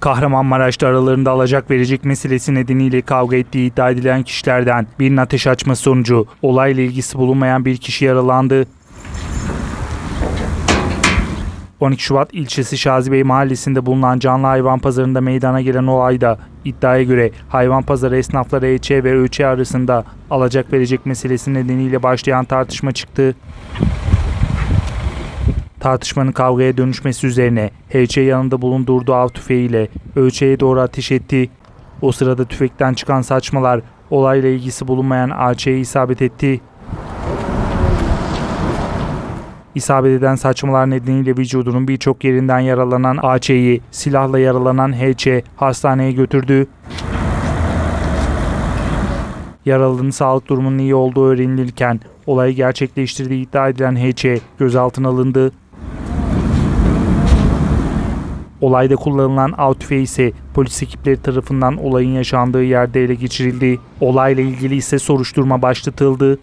Kahramanmaraş'ta aralarında alacak verecek meselesi nedeniyle kavga ettiği iddia edilen kişilerden birinin ateş açması sonucu olayla ilgisi bulunmayan bir kişi yaralandı. 12 Şubat ilçesi Şazibey mahallesinde bulunan canlı hayvan pazarında meydana gelen olayda iddiaya göre hayvan pazarı esnafları EÇ ve ÖÇ arasında alacak verecek meselesi nedeniyle başlayan tartışma çıktı. Tartışmanın kavgaya dönüşmesi üzerine HC yanında bulundurduğu av tüfeğiyle ÖÇ'ye doğru ateş etti. O sırada tüfekten çıkan saçmalar olayla ilgisi bulunmayan AÇ'ye isabet etti. İsabet eden saçmalar nedeniyle vücudunun birçok yerinden yaralanan AÇ'yi silahla yaralanan HC hastaneye götürdü. Yaralının sağlık durumunun iyi olduğu öğrenilirken olayı gerçekleştirdiği iddia edilen HC gözaltına alındı. Olayda kullanılan tüfeği ise polis ekipleri tarafından olayın yaşandığı yerde ele geçirildi. Olayla ilgili ise soruşturma başlatıldı.